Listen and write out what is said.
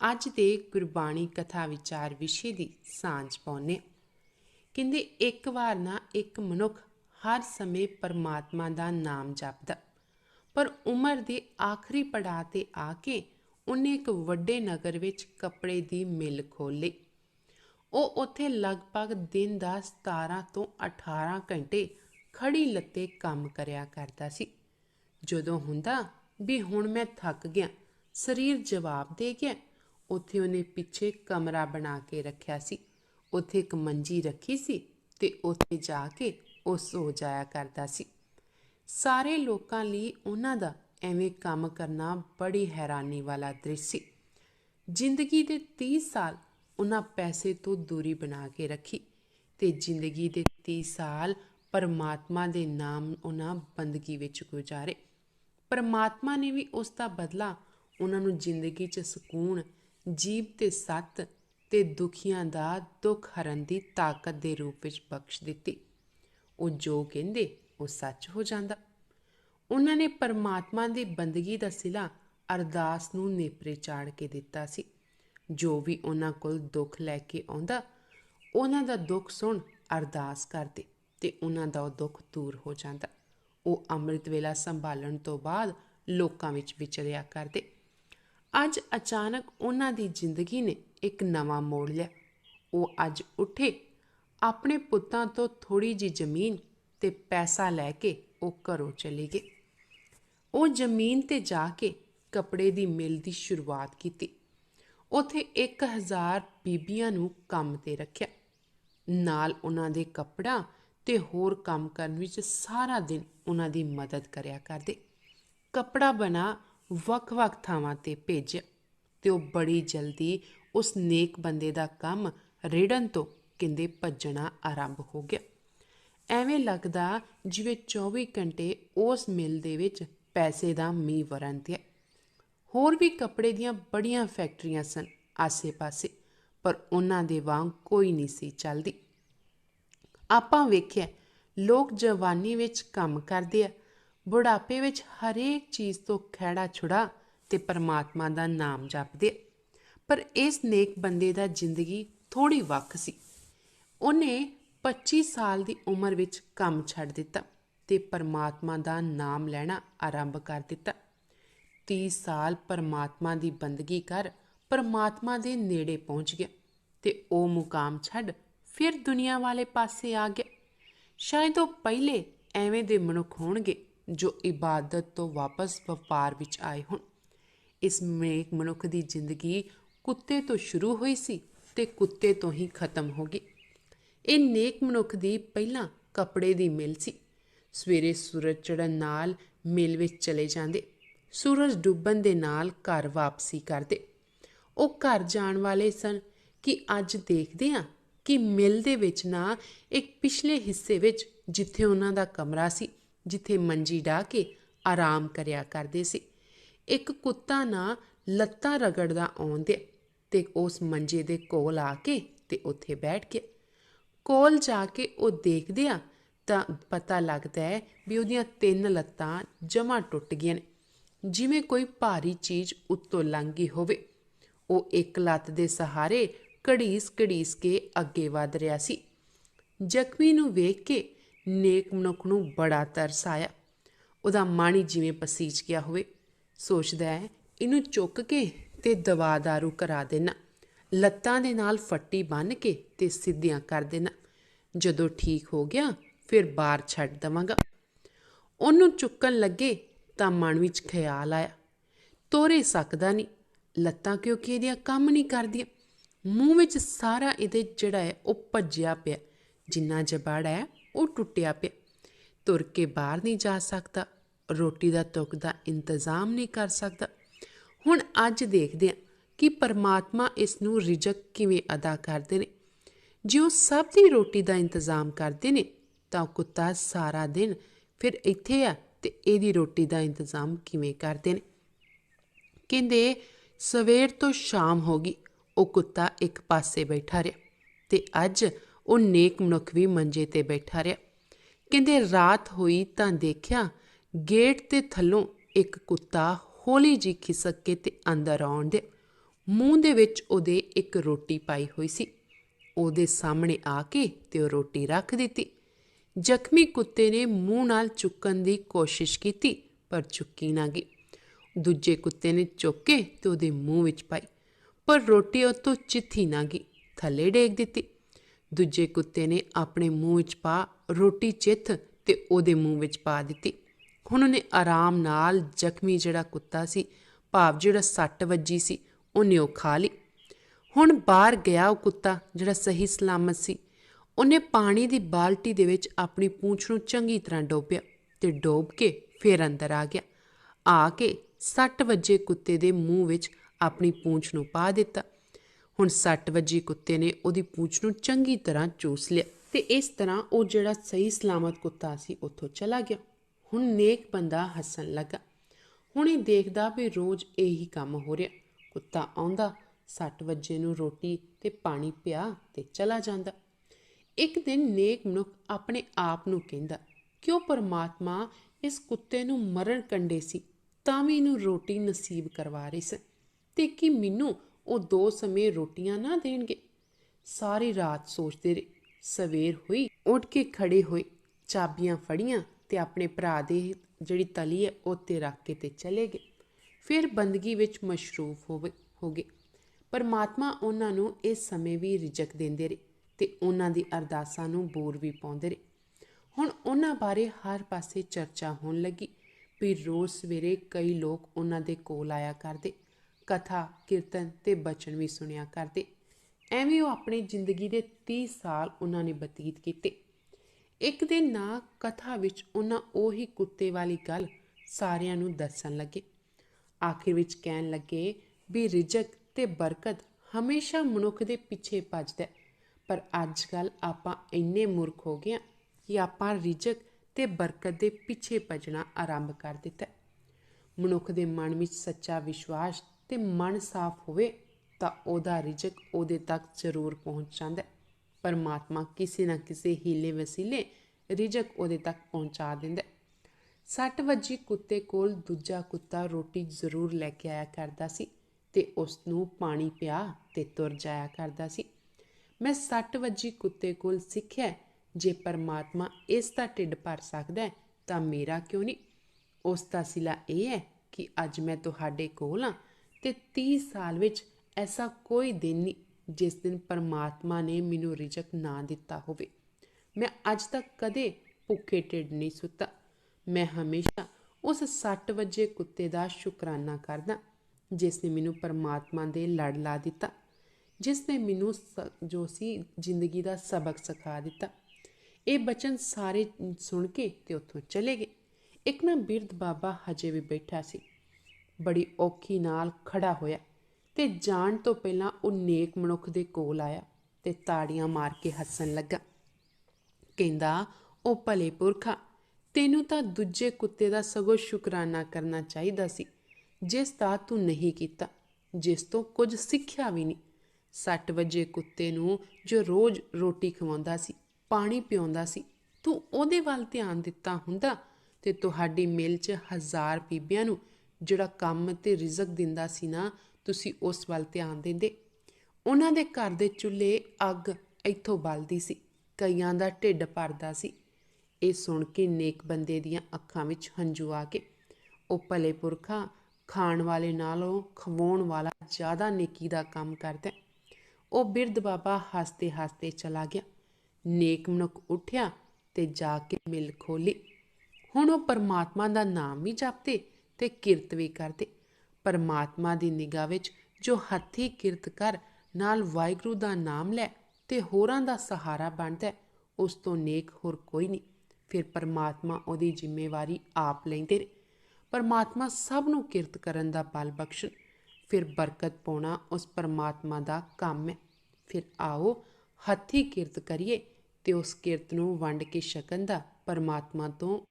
ਅੱਜ ਦੇ ਗੁਰਬਾਣੀ ਕਥਾ ਵਿਚਾਰ ਵਿਸ਼ੇ ਦੀ ਸਾਂਝ ਪਾਉਨੇ ਕਹਿੰਦੇ, ਇੱਕ ਵਾਰ ਨਾ ਇੱਕ ਮਨੁੱਖ ਹਰ ਸਮੇਂ ਪਰਮਾਤਮਾ ਦਾ ਨਾਮ ਜਪਦਾ, ਪਰ ਉਮਰ ਦੇ ਆਖਰੀ ਪੜਾਅ ਤੇ ਆ ਕੇ ਉਹਨੇ ਇੱਕ ਵੱਡੇ ਨਗਰ ਵਿੱਚ ਕੱਪੜੇ ਦੀ ਮਿੱਲ ਖੋਲ੍ਹ। ਉਹ ਉੱਥੇ ਲਗਭਗ ਦਿਨ ਦਾ 17 ਤੋਂ 18 ਘੰਟੇ ਖੜੀ ਲੱਤੇ ਕੰਮ ਕਰਿਆ ਕਰਦਾ ਸੀ। ਜਦੋਂ ਹੁੰਦਾ ਵੀ ਹੁਣ ਮੈਂ ਥੱਕ ਗਿਆ, ਸਰੀਰ ਜਵਾਬ ਦੇ ਗਿਆ ਉੱਥੇ ਉਹਨੇ ਪਿੱਛੇ ਕਮਰਾ ਬਣਾ ਕੇ ਰੱਖਿਆ ਸੀ। ਉੱਥੇ ਇੱਕ ਮੰਜੀ ਰੱਖੀ ਸੀ ਤੇ ਉੱਥੇ ਜਾ ਕੇ ਉਹ ਸੋ ਜਾਇਆ ਕਰਦਾ ਸੀ। ਸਾਰੇ ਲੋਕਾਂ ਲਈ ਉਹਨਾਂ ਦਾ ਐਵੇਂ ਕੰਮ ਕਰਨਾ ਬੜੀ ਹੈਰਾਨੀ ਵਾਲਾ ਦ੍ਰਿਸ਼ ਸੀ। ਜ਼ਿੰਦਗੀ ਦੇ 30 ਸਾਲ ਉਹਨਾਂ ਪੈਸੇ ਤੋਂ ਦੂਰੀ ਬਣਾ ਕੇ ਰੱਖੀ ਤੇ ਜ਼ਿੰਦਗੀ ਦੇ 30 ਸਾਲ ਪਰਮਾਤਮਾ ਦੇ ਨਾਮ ਉਹਨਾਂ ਬੰਦਗੀ ਵਿੱਚ ਗੁਜ਼ਾਰੇ। ਪਰਮਾਤਮਾ ਨੇ ਵੀ ਉਸ ਦਾ ਬਦਲਾ ਉਹਨਾਂ ਨੂੰ ਜ਼ਿੰਦਗੀ 'ਚ ਸਕੂਨ ਜੀਵ ਤੇ ਸੱਤ ਤੇ ਦੁਖੀਆਂ ਦਾ ਦੁੱਖ ਹਰਨ ਦੀ ਤਾਕਤ ਦੇ ਰੂਪ ਵਿੱਚ ਬਖਸ਼ ਦਿੱਤੀ। ਉਹ ਜੋ ਕਹਿੰਦੇ, ਉਹ ਸੱਚ ਹੋ ਜਾਂਦਾ। ਉਹਨਾਂ ਨੇ ਪਰਮਾਤਮਾ ਦੀ ਬੰਦਗੀ ਦਾ ਸਿਲਾ ਅਰਦਾਸ ਨੂੰ ਨੇਪਰੇ ਚਾੜ ਕੇ ਦਿੱਤਾ ਸੀ। ਜੋ ਵੀ ਉਹਨਾਂ ਕੋਲ ਦੁੱਖ ਲੈ ਕੇ ਆਉਂਦਾ, ਉਹਨਾਂ ਦਾ ਦੁੱਖ ਸੁਣ ਅਰਦਾਸ ਕਰਦੇ ਤੇ ਉਹਨਾਂ ਦਾ ਉਹ ਦੁੱਖ ਦੂਰ ਹੋ ਜਾਂਦਾ। ਉਹ ਅੰਮ੍ਰਿਤ ਵੇਲਾ ਸੰਭਾਲਣ ਤੋਂ ਬਾਅਦ ਲੋਕਾਂ ਵਿੱਚ ਵਿਚਰਿਆ ਕਰਦੇ। ਅੱਜ ਅਚਾਨਕ ਉਹਨਾਂ ਦੀ ਜ਼ਿੰਦਗੀ ਨੇ ਇੱਕ ਨਵਾਂ ਮੋੜ ਲਿਆ। ਉਹ ਅੱਜ ਉੱਠੇ, ਆਪਣੇ ਪੁੱਤਾਂ ਤੋਂ ਥੋੜੀ ਜੀ ਜ਼ਮੀਨ ਤੇ ਪੈਸਾ ਲੈ ਕੇ ਉਹ ਘਰੋਂ ਚਲੇ ਗਏ। ਉਹ ਜ਼ਮੀਨ ਤੇ ਜਾ ਕੇ ਕੱਪੜੇ ਦੀ ਮਿਲ ਦੀ ਸ਼ੁਰੂਆਤ ਕੀਤੀ। ਉਥੇ 1000 ਬੀਬੀਆਂ ਨੂੰ ਕੰਮ ਤੇ ਰੱਖਿਆ। ਨਾਲ ਉਹਨਾਂ ਦੇ ਕੱਪੜਾ ਤੇ ਹੋਰ ਕੰਮ ਕਰਨ ਵਿੱਚ ਸਾਰਾ ਦਿਨ ਉਹਨਾਂ ਦੀ ਮਦਦ ਕਰਿਆ ਕਰਦੇ। ਕੱਪੜਾ ਬਣਾ ਵੱਖ-ਵੱਖ ਥਾਵਾਂ ਤੇ ਭੇਜਿਆ ਤੇ ਉਹ ਬੜੀ ਜਲਦੀ ਉਸ ਨੇਕ ਬੰਦੇ ਦਾ ਕੰਮ ਰੇੜਨ ਤੋਂ ਕਿੰਦੇ ਭੱਜਣਾ ਆਰੰਭ ਹੋ ਗਿਆ। ਐਵੇਂ ਲੱਗਦਾ ਜਿਵੇਂ 24 ਘੰਟੇ ਉਸ ਮਿਲ ਦੇ ਵਿੱਚ ਪੈਸੇ ਦਾ ਮੀਂਹ ਵਰੰਤਿਆ ਹੋਰ ਵੀ ਕੱਪੜੇ ਦੀਆਂ ਬੜੀਆਂ ਫੈਕਟਰੀਆਂ ਸਨ ਆਸੇ-ਪਾਸੇ, ਪਰ ਉਹਨਾਂ ਦੇ ਵਾਂਗ ਕੋਈ ਨਹੀਂ ਸੀ ਚੱਲਦੀ। ਆਪਾਂ ਵੇਖਿਆ, ਲੋਕ ਜਵਾਨੀ ਵਿੱਚ ਕੰਮ ਕਰਦੇ ਆ ਬੁਢਾਪੇ ਵਿੱਚ ਹਰੇਕ ਚੀਜ਼ ਤੋਂ ਖਹਿੜਾ ਛੁੜਾ ਤੇ ਪਰਮਾਤਮਾ ਦਾ ਨਾਮ ਜਪਦੇ ਪਰ ਇਸ ਨੇਕ ਬੰਦੇ ਦਾ ਜ਼ਿੰਦਗੀ ਥੋੜੀ ਵੱਖ ਸੀ। ਉਹਨੇ 25 ਸਾਲ ਦੀ ਉਮਰ ਵਿੱਚ ਕੰਮ ਛੱਡ ਦਿੱਤਾ ਤੇ ਪਰਮਾਤਮਾ ਦਾ ਨਾਮ ਲੈਣਾ ਆਰੰਭ ਕਰ ਦਿੱਤਾ। 30 ਸਾਲ ਪਰਮਾਤਮਾ ਦੀ ਬੰਦਗੀ ਕਰ ਪਰਮਾਤਮਾ ਦੇ ਨੇੜੇ ਪਹੁੰਚ ਗਿਆ ਤੇ ਉਹ ਮੁਕਾਮ ਛੱਡ ਫਿਰ ਦੁਨੀਆ ਵਾਲੇ ਪਾਸੇ ਆ ਗਿਆ। ਸ਼ਾਇਦ ਉਹ ਪਹਿਲੇ ਐਵੇਂ ਦੇ ਮਨੁੱਖ ਹੋਣਗੇ ਜੋ ਇਬਾਦਤ ਤੋਂ ਵਾਪਸ ਵਪਾਰ ਵਿੱਚ ਆਏ ਹੋਣ। ਇਸ ਨੇਕ ਮਨੁੱਖ ਦੀ ਜ਼ਿੰਦਗੀ ਕੁੱਤੇ ਤੋਂ ਸ਼ੁਰੂ ਹੋਈ ਸੀ ਤੇ ਕੁੱਤੇ ਤੋਂ ਹੀ ਖਤਮ ਹੋ ਗਈ। ਇਹ ਨੇਕ ਮਨੁੱਖ ਦੀ ਪਹਿਲਾਂ ਕੱਪੜੇ ਦੀ ਮਿਲ ਸੀ। ਸਵੇਰੇ ਸੂਰਜ ਚੜ੍ਹਨ ਨਾਲ ਮਿਲ ਵਿੱਚ ਚਲੇ ਜਾਂਦੇ। ਸੂਰਜ ਡੁੱਬਣ ਦੇ ਨਾਲ ਘਰ ਵਾਪਸੀ ਕਰਦੇ। ਉਹ ਘਰ ਜਾਣ ਵਾਲੇ ਸਨ ਕਿ ਅੱਜ ਦੇਖਦੇ ਆ ਕਿ ਮਿਲ ਦੇ ਵਿੱਚ ਨਾ ਇੱਕ ਪਿਛਲੇ ਹਿੱਸੇ ਵਿੱਚ ਜਿੱਥੇ ਉਹਨਾਂ ਦਾ ਕਮਰਾ ਸੀ। ਜਿੱਥੇ ਮੰਜੀ ਢਾ ਕੇ ਆਰਾਮ ਕਰਿਆ ਕਰਦੇ ਸੀ। ਇੱਕ ਕੁੱਤਾ ਨਾ ਲੱਤਾਂ ਰਗੜਦਾ ਆਉਂਦੇ ਤੇ ਉਸ ਮੰਜੇ ਦੇ ਕੋਲ ਆ ਕੇ ਤੇ ਉੱਥੇ ਬੈਠ ਗਿਆ। ਕੋਲ ਜਾ ਕੇ ਉਹ ਦੇਖਦੇ ਆ ਤਾਂ ਪਤਾ ਲੱਗਦਾ ਹੈ ਵੀ ਉਹਦੀਆਂ ਤਿੰਨ ਲੱਤਾਂ ਜਮਾ ਟੁੱਟ ਗਈਆਂ ਨੇ। ਜਿਵੇਂ ਕੋਈ ਭਾਰੀ ਚੀਜ਼ ਉੱਤੋਂ ਲੰਘੀ ਹੋਵੇ। ਉਹ ਇੱਕ ਲੱਤ ਦੇ ਸਹਾਰੇ ਘੜੀਸ ਘੜੀਸ ਕੇ ਅੱਗੇ ਵਧ ਰਿਹਾ ਸੀ। ਜ਼ਖਮੀ ਨੂੰ ਵੇਖ ਕੇ ਨੇਕ ਮਨੁੱਖ ਨੂੰ ਬੜਾ ਤਰਸ ਆਇਆ। ਉਹਦਾ ਮਾਣੀ ਜਿਵੇਂ ਪਸੀਜ ਗਿਆ ਹੋਵੇ, ਸੋਚਦਾ ਹੈ, ਇਹਨੂੰ ਚੁੱਕ ਕੇ ਤੇ ਦਵਾ ਦਾਰੂ ਕਰਾ ਦੇਣਾ। ਲੱਤਾਂ ਦੇ ਨਾਲ ਫੱਟੀ ਬੰਨ ਕੇ ਤੇ ਸਿੱਧੀਆਂ ਕਰ ਦੇਣਾ। ਜਦੋਂ ਠੀਕ ਹੋ ਗਿਆ, ਫਿਰ ਬਾਹਰ ਛੱਡ ਦਵਾਂਗਾ। ਉਹਨੂੰ ਚੁੱਕਣ ਲੱਗੇ ਤਾਂ ਮਨ ਵਿੱਚ ਖਿਆਲ ਆਇਆ। ਤੋਰੇ ਸਕਦਾ ਨਹੀਂ। ਲੱਤਾਂ ਕਿਉਂਕਿ ਇਹਦੀਆਂ ਕੰਮ ਨਹੀਂ ਕਰਦੀਆਂ। ਮੂੰਹ ਵਿੱਚ ਸਾਰਾ ਇਹਦੇ ਜਿਹੜਾ ਹੈ, ਉਹ ਭੱਜਿਆ ਪਿਆ। ਜਿੰਨਾ ਜਬਾੜ ਹੈ ਉਹ ਟੁੱਟਿਆ ਪਿਆ। ਤੁਰ ਕੇ ਬਾਹਰ ਨਹੀਂ ਜਾ ਸਕਦਾ। ਰੋਟੀ ਦਾ ਤੁਕ ਦਾ ਇੰਤਜ਼ਾਮ ਨਹੀਂ ਕਰ ਸਕਦਾ। ਹੁਣ ਅੱਜ ਦੇਖਦੇ ਹਾਂ ਕਿ ਪਰਮਾਤਮਾ ਇਸ ਨੂੰ ਰਿਜਕ ਕਿਵੇਂ ਅਦਾ ਕਰਦੇ ਨੇ। ਜੇ ਉਹ ਸਭ ਦੀ ਰੋਟੀ ਦਾ ਇੰਤਜ਼ਾਮ ਕਰਦੇ ਨੇ, ਤਾਂ ਕੁੱਤਾ ਸਾਰਾ ਦਿਨ ਫਿਰ ਇੱਥੇ ਆ ਤੇ ਇਹਦੀ ਰੋਟੀ ਦਾ ਇੰਤਜ਼ਾਮ ਕਿਵੇਂ ਕਰਦੇ ਨੇ? ਕਹਿੰਦੇ, ਸਵੇਰ ਤੋਂ ਸ਼ਾਮ ਹੋ ਗਈ। ਉਹ ਕੁੱਤਾ ਇੱਕ ਪਾਸੇ ਬੈਠਾ ਰਿਹਾ ਤੇ ਅੱਜ ਉਹ ਨੇਕ ਮਨੁੱਖ ਵੀ ਮੰਜੇ ਤੇ ਬੈਠਾ ਰਿਹਾ। ਕਹਿੰਦੇ, ਰਾਤ ਹੋਈ ਤਾਂ ਦੇਖਿਆ, ਗੇਟ ਤੇ ਥੱਲੋਂ ਇੱਕ ਕੁੱਤਾ ਹੌਲੀ ਜੀ ਖਿਸਕ ਕੇ ਤੇ ਅੰਦਰ ਆਉਣ ਦੇ ਮੂੰਹ ਦੇ ਵਿੱਚ ਉਹਦੇ ਇੱਕ ਰੋਟੀ ਪਾਈ ਹੋਈ ਸੀ। ਉਹਦੇ ਸਾਹਮਣੇ ਆ ਕੇ ਤੇ ਉਹ ਰੋਟੀ ਰੱਖ ਦਿੱਤੀ। ਜ਼ਖਮੀ ਕੁੱਤੇ ਨੇ ਮੂੰਹ ਨਾਲ ਚੁੱਕਣ ਦੀ ਕੋਸ਼ਿਸ਼ ਕੀਤੀ, ਪਰ ਚੁੱਕੀ ਨਾ ਗਈ। ਦੂਜੇ ਕੁੱਤੇ ਨੇ ਚੁੱਕ ਕੇ ਤੇ ਉਹਦੇ ਮੂੰਹ ਵਿੱਚ ਪਾਈ, ਪਰ ਰੋਟੀ ਉਹ ਤੋਂ ਚਿੱਥੀ ਨਾ ਗਈ, ਥੱਲੇ ਡੇਗ ਦਿੱਤੀ। ਦੂਜੇ ਕੁੱਤੇ ਨੇ ਆਪਣੇ ਮੂੰਹ ਵਿੱਚ ਪਾ ਰੋਟੀ ਚਿੱਥ ਤੇ ਉਹਦੇ ਮੂੰਹ ਵਿੱਚ ਪਾ ਦਿੱਤੀ। ਹੁਣ ਉਹਨੇ ਆਰਾਮ ਨਾਲ ਜ਼ਖਮੀ ਜਿਹੜਾ ਕੁੱਤਾ ਸੀ, ਭਾਵ ਜਿਹੜਾ ਸੱਟ ਵੱਜੀ ਸੀ, ਉਹਨੇ ਉਹ ਖਾ ਲਈ। ਹੁਣ ਬਾਹਰ ਗਿਆ ਉਹ ਕੁੱਤਾ ਜਿਹੜਾ ਸਹੀ ਸਲਾਮਤ ਸੀ। ਉਹਨੇ ਪਾਣੀ ਦੀ ਬਾਲਟੀ ਦੇ ਵਿੱਚ ਆਪਣੀ ਪੂੰਛ ਨੂੰ ਚੰਗੀ ਤਰ੍ਹਾਂ ਡੋਬਿਆ ਤੇ ਡੋਬ ਕੇ ਫੇਰ ਅੰਦਰ ਆ ਗਿਆ। ਆ ਕੇ ਸੱਟ ਵੱਜੇ ਕੁੱਤੇ ਦੇ ਮੂੰਹ ਵਿੱਚ ਆਪਣੀ ਪੂੰਛ ਨੂੰ ਪਾ ਦਿੱਤਾ। ਹੁਣ ਸੱਟ ਵੱਜੀ ਕੁੱਤੇ ਨੇ, ਉਹਦੀ ਪੂੰਛ ਨੂੰ ਚੰਗੀ ਤਰ੍ਹਾਂ ਚੂਸ ਲਿਆ ਤੇ ਇਸ ਤਰ੍ਹਾਂ ਉਹ ਜਿਹੜਾ ਸਹੀ ਸਲਾਮਤ ਕੁੱਤਾ ਸੀ, ਉੱਥੋਂ ਚਲਾ ਗਿਆ। ਹੁਣ ਨੇਕ ਬੰਦਾ ਹੱਸਣ ਲੱਗਾ। ਹੁਣ ਇਹ ਦੇਖਦਾ ਵੀ ਰੋਜ਼ ਇਹੀ ਕੰਮ ਹੋ ਰਿਹਾ। ਕੁੱਤਾ ਆਉਂਦਾ, ਸੱਟ ਵੱਜੇ ਨੂੰ ਰੋਟੀ ਤੇ ਪਾਣੀ ਪਿਆ ਤੇ ਚਲਾ ਜਾਂਦਾ। ਇੱਕ ਦਿਨ ਨੇਕ ਮਨੁੱਖ ਆਪਣੇ ਆਪ ਨੂੰ ਕਹਿੰਦਾ, ਕਿਉਂ ਪਰਮਾਤਮਾ ਇਸ ਕੁੱਤੇ ਨੂੰ ਮਰਨ ਕੰਡੇ ਸੀ? ਤਾਂ ਵੀ ਇਹਨੂੰ ਰੋਟੀ ਨਸੀਬ ਕਰਵਾ ਰਹੀ ਸੀ। ਤੇ ਕੀ ਮੈਨੂੰ ਉਹ ਦੋ ਸਮੇਂ ਰੋਟੀਆਂ ਨਾ ਦੇਣਗੇ। ਸਾਰੀ ਰਾਤ ਸੋਚਦੇ ਰਹੇ। ਸਵੇਰ ਹੋਈ, ਉੱਠ ਕੇ ਖੜੇ ਹੋਏ। ਚਾਬੀਆਂ ਫੜੀਆਂ ਤੇ ਆਪਣੇ ਭਰਾ ਦੇ ਜਿਹੜੀ ਤਲੀ ਹੈ ਉੱਤੇ ਰੱਖ ਕੇ ਤੇ ਚਲੇ ਗਏ। ਫਿਰ ਬੰਦਗੀ ਵਿੱਚ ਮਸ਼ਰੂਫ ਹੋ ਗਏ ਹੋ ਗਏ। ਪਰਮਾਤਮਾ ਉਹਨਾਂ ਨੂੰ ਇਸ ਸਮੇਂ ਵੀ ਰਿਜਕ ਦਿੰਦੇ ਰਹੇ ਤੇ ਉਹਨਾਂ ਦੀ ਅਰਦਾਸਾਂ ਨੂੰ ਬੋਰ ਵੀ ਪਾਉਂਦੇ ਰਹੇ। ਹੁਣ ਉਹਨਾਂ ਬਾਰੇ ਹਰ ਪਾਸੇ ਚਰਚਾ ਹੋਣ ਲੱਗੀ। ਵੀ ਰੋਜ਼ ਸਵੇਰੇ ਕਈ ਲੋਕ ਉਹਨਾਂ ਦੇ ਕੋਲ ਆਇਆ ਕਰਦੇ। ਕਥਾ, ਕੀਰਤਨ ਤੇ ਬਚਨ ਵੀ ਸੁਣਿਆ ਕਰਦੇ। ਐਵੇਂ ਉਹ ਆਪਣੀ ਜ਼ਿੰਦਗੀ ਦੇ 30 ਸਾਲ ਉਹਨਾਂ ਨੇ ਬਤੀਤ ਕੀਤੇ। ਇੱਕ ਦਿਨ ਨਾ ਕਥਾ ਵਿੱਚ ਉਹਨਾਂ ਉਹੀ ਕੁੱਤੇ ਵਾਲੀ ਗੱਲ ਸਾਰਿਆਂ ਨੂੰ ਦੱਸਣ ਲੱਗੇ। ਆਖਿਰ ਵਿੱਚ ਕਹਿਣ ਲੱਗੇ ਵੀ ਰਿਜਕ ਤੇ ਬਰਕਤ ਹਮੇਸ਼ਾ ਮਨੁੱਖ ਦੇ ਪਿੱਛੇ ਭੱਜਦਾ ਪਰ ਅੱਜ ਕੱਲ ਆਪਾਂ ਇੰਨੇ ਮੂਰਖ ਹੋ ਗਏ ਹਾਂ ਕਿ ਆਪਾਂ ਰਿਜਕ ਤੇ ਬਰਕਤ ਦੇ ਪਿੱਛੇ ਭੱਜਣਾ ਆਰੰਭ ਕਰ ਦਿੱਤਾ ਮਨੁੱਖ ਦੇ ਮਨ ਵਿੱਚ ਸੱਚਾ ਵਿਸ਼ਵਾਸ ਤੇ ਮਨ ਸਾਫ਼ ਹੋਵੇ ਤਾਂ ਉਹਦਾ ਰਿਜਕ ਉਹਦੇ ਤੱਕ ਜ਼ਰੂਰ ਪਹੁੰਚ ਜਾਂਦਾ ਹੈ। ਪਰਮਾਤਮਾ ਕਿਸੇ ਨਾ ਕਿਸੇ ਹੀਲੇ ਵਸੀਲੇ ਰਿਜਕ ਉਹਦੇ ਤੱਕ ਪਹੁੰਚਾ ਦਿੰਦਾ ਸੱਟ ਵੱਜੀ ਕੁੱਤੇ ਕੋਲ, ਦੂਜਾ ਕੁੱਤਾ ਰੋਟੀ ਜ਼ਰੂਰ ਲੈ ਕੇ ਆਇਆ ਕਰਦਾ ਸੀ ਤੇ ਉਸ ਨੂੰ ਪਾਣੀ ਪਿਆ ਤੇ ਤੁਰ ਜਾਇਆ ਕਰਦਾ ਸੀ। ਮੈਂ ਸੱਟ ਵੱਜੀ ਕੁੱਤੇ ਕੋਲ ਸਿੱਖਿਆ ਜੇ ਪਰਮਾਤਮਾ ਇਸ ਦਾ ਢਿੱਡ ਭਰ ਸਕਦਾ ਤਾਂ ਮੇਰਾ ਕਿਉਂ ਨਹੀਂ? ਉਸ ਦਾ ਸਿਲਾ ਇਹ ਹੈ ਕਿ ਅੱਜ ਮੈਂ ਤੁਹਾਡੇ ਕੋਲ ਹਾਂ ਤੇ 30 ਸਾਲ ਵਿੱਚ ਐਸਾ ਕੋਈ ਦਿਨ ਨਹੀਂ ਜਿਸ ਦਿਨ ਪਰਮਾਤਮਾ ਨੇ ਮੈਨੂੰ ਰਿਜਕ ਨਾ ਦਿੱਤਾ ਹੋਵੇ। ਮੈਂ ਅੱਜ ਤੱਕ ਕਦੇ ਭੁੱਖੇ ਢਿੱਡ ਨਹੀਂ ਸੁੱਤਾ। ਮੈਂ ਹਮੇਸ਼ਾ ਉਸ 60 ਵਜੇ ਕੁੱਤੇ ਦਾ ਸ਼ੁਕਰਾਨਾ ਕਰਦਾ, ਜਿਸ ਨੇ ਮੈਨੂੰ ਪਰਮਾਤਮਾ ਦੇ ਲੜ ਲਾ ਦਿੱਤਾ, ਜਿਸ ਨੇ ਮੈਨੂੰ ਸ- ਜੋ ਸੀ ਜ਼ਿੰਦਗੀ ਦਾ ਸਬਕ ਸਿਖਾ ਦਿੱਤਾ। ਇਹ ਬਚਨ ਸਾਰੇ ਸੁਣ ਕੇ ਤੇ ਉੱਥੋਂ ਚਲੇ ਗਏ। ਇੱਕ ਨਾ ਬਿਰਧ ਬਾਬਾ ਹਜੇ ਵੀ ਬੈਠਾ ਸੀ। ਬੜੀ ਔਖੀ ਨਾਲ ਖੜਾ ਹੋਇਆ ਤੇ ਜਾਣ ਤੋਂ ਪਹਿਲਾਂ ਉਹ ਨੇਕ ਮਨੁੱਖ ਦੇ ਕੋਲ ਆਇਆ ਤੇ ਤਾੜੀਆਂ ਮਾਰ ਕੇ ਹੱਸਣ ਲੱਗਾ। ਕਹਿੰਦਾ, ਉਹ ਭਲੇ ਪੁਰਖਾ ਤੈਨੂੰ ਤਾਂ ਦੂਜੇ ਕੁੱਤੇ ਦਾ ਸਗੋਂ ਸ਼ੁਕਰਾਨਾ ਕਰਨਾ ਚਾਹੀਦਾ ਸੀ। ਜਿਸ ਦਾ ਤੂੰ ਨਹੀਂ ਕੀਤਾ, ਜਿਸ ਤੋਂ ਕੁਝ ਸਿੱਖਿਆ ਵੀ ਨਹੀਂ। 60 ਵਜੇ ਕੁੱਤੇ ਨੂੰ ਜੋ ਰੋਜ਼ ਰੋਟੀ ਖਵਾਉਂਦਾ ਸੀ, ਪਾਣੀ ਪਿਉਂਦਾ ਸੀ, ਤੂੰ ਉਹਦੇ ਵੱਲ ਧਿਆਨ ਦਿੱਤਾ ਹੁੰਦਾ ਤੇ ਤੁਹਾਡੀ ਮਿਲ 'ਚ ਹਜ਼ਾਰ ਬੀਬੀਆਂ ਨੂੰ ਜਿਹੜਾ ਕੰਮ ਤੇ ਰਿਜ਼ਕ ਦਿੰਦਾ ਸੀ ਨਾ, ਤੁਸੀਂ ਉਸ ਵੱਲ ਧਿਆਨ ਦਿੰਦੇ। ਉਹਨਾਂ ਦੇ ਘਰ ਦੇ ਚੁੱਲ੍ਹੇ ਅੱਗ ਇੱਥੋਂ ਬਲਦੀ ਸੀ, ਕਈਆਂ ਦਾ ਢਿੱਡ ਭਰਦਾ ਸੀ। ਇਹ ਸੁਣ ਕੇ ਨੇਕ ਬੰਦੇ ਦੀਆਂ ਅੱਖਾਂ ਵਿੱਚ ਹੰਝੂ ਆ ਕੇ ਉਹ ਭਲੇ ਪੁਰਖਾ, ਖਾਣ ਵਾਲੇ ਨਾਲੋਂ ਖਵਾਉਣ ਵਾਲਾ ਜ਼ਿਆਦਾ ਨੇਕੀ ਦਾ ਕੰਮ ਕਰਦਾ ਉਹ ਬਿਰਧ ਬਾਬਾ ਹੱਸਦੇ ਹੱਸਦੇ ਚਲਾ ਗਿਆ। ਨੇਕ ਮਨੁੱਖ ਉੱਠਿਆ ਤੇ ਜਾ ਕੇ ਮਿਲ ਖੋਲੀ ਹੁਣ ਉਹ ਪਰਮਾਤਮਾ ਦਾ ਨਾਮ ਵੀ ਜਪਦੇ। ਤੇ ਕਿਰਤ ਵੀ ਕਰਦੇ। ਪਰਮਾਤਮਾ ਦੀ ਨਿਗਾਹ ਵਿੱਚ ਜੋ ਹੱਥੀ ਕਿਰਤ ਕਰ, ਨਾਲ ਵਾਹਿਗੁਰੂ ਦਾ ਨਾਮ ਲੈ ਤੇ ਹੋਰਾਂ ਦਾ ਸਹਾਰਾ ਬਣਦਾ, ਉਸ ਤੋਂ ਨੇਕ ਹੋਰ ਕੋਈ ਨਹੀਂ। ਫਿਰ ਪਰਮਾਤਮਾ ਉਹਦੀ ਜ਼ਿੰਮੇਵਾਰੀ ਆਪ ਲੈਂਦੇ ਨੇ। ਪਰਮਾਤਮਾ ਸਭ ਨੂੰ ਕਿਰਤ ਕਰਨ ਦਾ ਬਲ ਬਖਸ਼ਣ। ਫਿਰ ਬਰਕਤ ਪਾਉਣਾ ਉਸ ਪਰਮਾਤਮਾ ਦਾ ਕੰਮ ਹੈ। ਫਿਰ ਆਓ ਹੱਥੀ ਕਿਰਤ ਕਰੀਏ ਤੇ ਉਸ ਕਿਰਤ ਨੂੰ ਵੰਡ ਕੇ ਛਕਣ ਦਾ ਪਰਮਾਤਮਾ ਤੋਂ